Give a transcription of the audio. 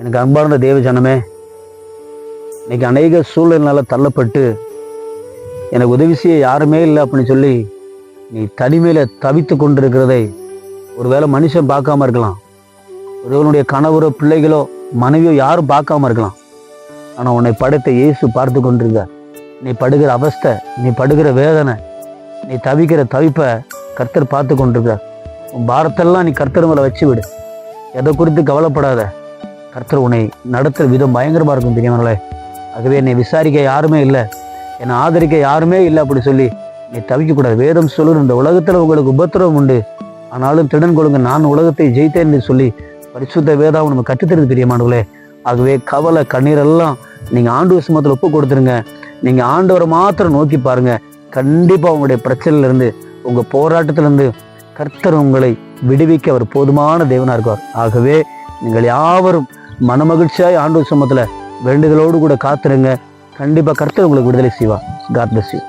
எனக்கு அன்பார்ந்த தேவ ஜனமே இன்னைக்கு அநேக சூழல்னால தள்ளப்பட்டு எனக்கு உதவி செய்ய யாருமே இல்லை அப்படின்னு சொல்லி நீ தனிமையில் தவித்து கொண்டிருக்கிறதை ஒருவேளை மனுஷன் பார்க்காம இருக்கலாம். ஒருவனுடைய கணவரோ பிள்ளைகளோ மனைவியோ யாரும் பார்க்காம இருக்கலாம். ஆனால் உன்னை படைத்த இயேசு பார்த்து கொண்டிருக்க நீ படுகிற அவஸ்தை நீ படுகிற வேதனை நீ தவிக்கிற தவிப்பை கர்த்தர் பார்த்து கொண்டிருக்க உன் பாரத்தெல்லாம் நீ கர்த்தர் மேலே வச்சு விடு. எதை குறித்து கவலைப்படாத. கர்த்தர் உன்னை நடத்துகிற விதம் பயங்கரமாக இருக்கும் தெரியுமாங்களே ஆகவே என்னை விசாரிக்க யாருமே இல்லை. என்னை ஆதரிக்க யாருமே இல்லை அப்படி சொல்லி நீ தவிக்கக்கூடாது. வேதம் சொல்லுற இந்த உலகத்தில் உங்களுக்கு உபத்திரவம் உண்டு. ஆனாலும் திடன் கொள்ளுங்க நான் உலகத்தை ஜெயித்தேன் என்று சொல்லி பரிசுத்த வேதாவும் நம்ம கற்றுத்தருது பிரியமானவர்களே. ஆகவே கவலை கண்ணீரெல்லாம் நீங்கள் ஆண்டு விஷமத்தில் ஒப்பு கொடுத்துருங்க. நீங்கள் ஆண்டவரை மாத்திரம் நோக்கி பாருங்க. கண்டிப்பாக உங்களுடைய பிரச்சனையிலேருந்து உங்கள் போராட்டத்திலேருந்து கர்த்தர் உங்களை விடுவிக்க அவர் போதுமான தேவனாக இருக்கார். ஆகவே நீங்கள் யாவரும் மனமகிழ்ச்சியாய் ஆண்டு சமத்தில் வேண்டுதலோடு கூட காத்துருங்க. கண்டிப்பாக கருத்து உங்களுக்கு விடுதலை செய்வா காட் பிளஸ் யூ